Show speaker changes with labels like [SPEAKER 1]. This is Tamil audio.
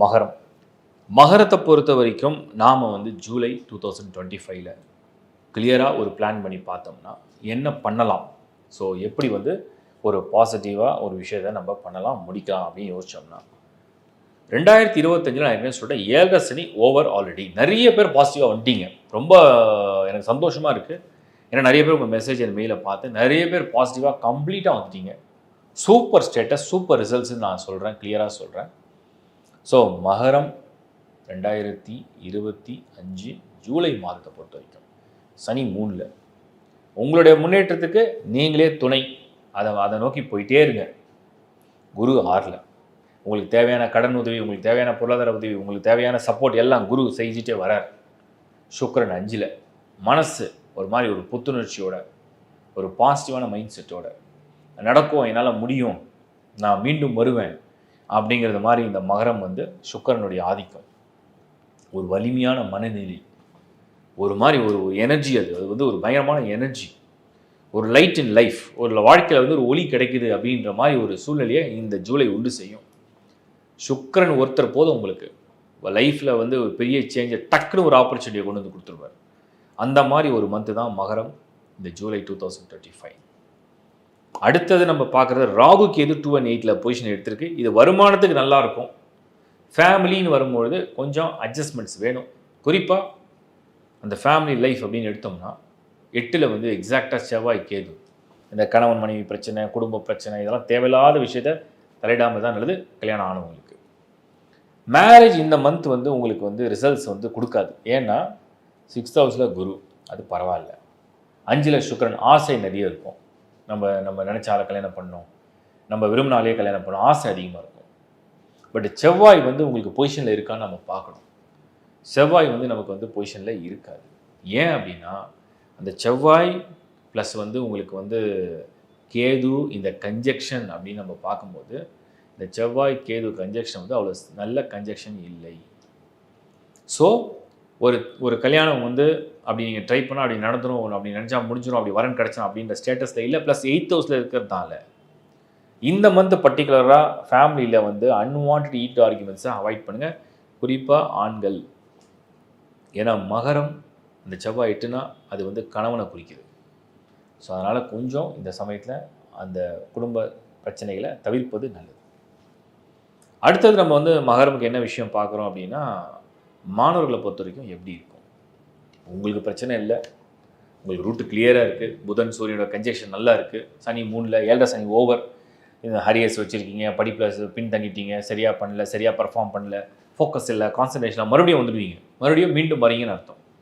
[SPEAKER 1] மகரம். மகரத்தை பொறுத்த வரைக்கும் நாம் வந்து ஜூலை டூ தௌசண்ட் டுவெண்ட்டி ஃபைவ்ல கிளியராக ஒரு பிளான் பண்ணி பார்த்தோம்னா என்ன பண்ணலாம்? ஸோ எப்படி வந்து ஒரு பாசிட்டிவாக ஒரு விஷயத்தை நம்ம பண்ணலாம் முடிக்கலாம் அப்படின்னு யோசிச்சோம்னா ரெண்டாயிரத்தி இருபத்தஞ்சில் நான் என்ன சொல்கிறேன் ஏழரை சனி ஓவர் ஆல்ரெடி நிறைய பேர் பாசிட்டிவாக வந்துட்டீங்க. ரொம்ப எனக்கு சந்தோஷமாக இருக்குது ஏன்னா நிறைய பேர் உங்கள் மெசேஜ் என் மெயிலை பார்த்து நிறைய பேர் பாசிட்டிவாக கம்ப்ளீட்டாக வந்துட்டீங்க. சூப்பர் ஸ்டேட்டஸ் சூப்பர் ரிசல்ட்ஸ்ன்னு நான் சொல்கிறேன் கிளியராக சொல்கிறேன் ஸோ மகரம் ரெண்டாயிரத்தி இருபத்தி அஞ்சு ஜூலை மாதத்தை பொறுத்த வரைக்கும் சனி மூணில். உங்களுடைய முன்னேற்றத்துக்கு நீங்களே துணை. அதை அதை நோக்கி போயிட்டே இருங்க. குரு ஆறில். உங்களுக்கு தேவையான கடன் உதவி உங்களுக்கு தேவையான பொருளாதார உதவி உங்களுக்கு தேவையான சப்போர்ட் எல்லாம் குரு செஞ்சுட்டே வரார். சுக்கரன் அஞ்சில். மனசு ஒரு மாதிரி ஒரு புத்துணர்ச்சியோட ஒரு பாசிட்டிவான மைண்ட் செட்டோட நடக்கும் என்னால் முடியும். நான் மீண்டும் வருவேன். அப்படிங்கிறது மாதிரி இந்த மகரம் வந்து சுக்கரனுடைய ஆதிக்கம். ஒரு வலிமையான மனநிலை. ஒரு மாதிரி ஒரு எனர்ஜி அது. அது வந்து ஒரு பயங்கரமான எனர்ஜி ஒரு லைட் இன் லைஃப் ஒரு வாழ்க்கையில் வந்து ஒரு ஒளி கிடைக்குது அப்படின்ற மாதிரி ஒரு சூழ்நிலையை இந்த ஜூலை உண்டு செய்யும். சுக்கரன் ஒருத்தர் போதும் உங்களுக்கு. லைஃப்பில் வந்து ஒரு பெரிய சேஞ்சை டக்குன்னு ஒரு ஆப்பர்ச்சுனிட்டியை கொண்டு வந்து கொடுத்துருவார். அந்த மாதிரி ஒரு மந்த்து தான் மகரம் இந்த July two thousand twenty five அடுத்தது நம்ம பார்க்குறது ராகு கேது டூ அண்ட் எயிட்டில் பொசிஷன் எடுத்திருக்கு. இது வருமானத்துக்கு நல்லா இருக்கும் ஃபேமிலின்னு வரும்பொழுது கொஞ்சம் அட்ஜஸ்ட்மெண்ட்ஸ் வேணும். குறிப்பாக அந்த ஃபேமிலி லைஃப் அப்படின்னு எடுத்தோம்னா எட்டில் வந்து எக்ஸாக்டாக செவ்வாய் கேது. இந்த கணவன் மனைவி பிரச்சனை குடும்ப பிரச்சனை இதெல்லாம் தேவையில்லாத விஷயத்த தலையிடாமல் தான் நல்லது. கல்யாணம் ஆனவங்களுக்கு. மேரேஜ் இந்த மந்த் வந்து உங்களுக்கு வந்து ரிசல்ட்ஸ் வந்து கொடுக்காது. ஏன்னா சிக்ஸ்த் ஹவுஸில் குரு. அது பரவாயில்ல. அஞ்சில் சுக்கரன் ஆசை நிறைய இருக்கும். நம்ம நம்ம நினச்ச ஆளை கல்யாணம் பண்ணோம். நம்ம விரும்பினாலே கல்யாணம் பண்ணோம். ஆசை அதிகமாக இருக்கும். பட் செவ்வாய் வந்து உங்களுக்கு பொசிஷனில் இருக்கான்னு நம்ம பார்க்கணும். செவ்வாய் வந்து நமக்கு வந்து பொசிஷனில் இருக்காது. ஏன் அப்படின்னா அந்த செவ்வாய் ப்ளஸ் வந்து உங்களுக்கு வந்து கேது இந்த கன்ஜெக்ஷன் அப்படின்னு நம்ம பார்க்கும்போது இந்த செவ்வாய் கேது கன்ஜெக்ஷன் வந்து அவ்வளோ நல்ல கன்ஜெக்ஷன் இல்லை. ஸோ ஒரு ஒரு கல்யாணம் வந்து அப்படி நீங்கள் ட்ரை பண்ணால் அப்படி நடந்துடும் அப்படி நினச்சா முடிஞ்சிடும் அப்படி வரன் கிடச்சிடும் அப்படின்ற ஸ்டேட்டஸில் இல்லை. ப்ளஸ் எயித் ஹவுஸில் இருக்கிறதால இந்த மந்த் பர்டிகுலராக ஃபேமிலியில் வந்து அன்வான்ட் ஈட் ஆர்குமெண்ட்ஸை அவாய்ட் பண்ணுங்கள் குறிப்பாக ஆண்கள். ஏன்னா மகரம் இந்த செவ்வாய் எட்டுனா அது வந்து கணவனை குறிக்குது. ஸோ அதனால் கொஞ்சம் இந்த சமயத்தில் அந்த குடும்ப பிரச்சனைகளை தவிர்ப்பது நல்லது. அடுத்தது நம்ம வந்து மகரமுக்கு என்ன விஷயம் பார்க்குறோம் அப்படின்னா மாணவர்களை பொறுத்த வரைக்கும் எப்படி இருக்கும்? உங்களுக்கு பிரச்சனை இல்லை. உங்களுக்கு ரூட்டு கிளியராக இருக்குது புதன் சூரியனோட கன்ஜெக்ஷன் நல்லா இருக்குது சனி மூணில் ஏழரை சனி ஓவர் இந்த ஹரியர்ஸ் வச்சுருக்கீங்க. படிப்பில் பின் தங்கிட்டீங்க. சரியாக பண்ணல சரியாக பர்ஃபார்ம் பண்ணல. ஃபோக்கஸ் இல்லை. கான்சன்ட்ரேஷனாக மறுபடியும் வந்துடுவீங்க. மறுபடியும் மீண்டும் வரீங்கன்னு அர்த்தம்.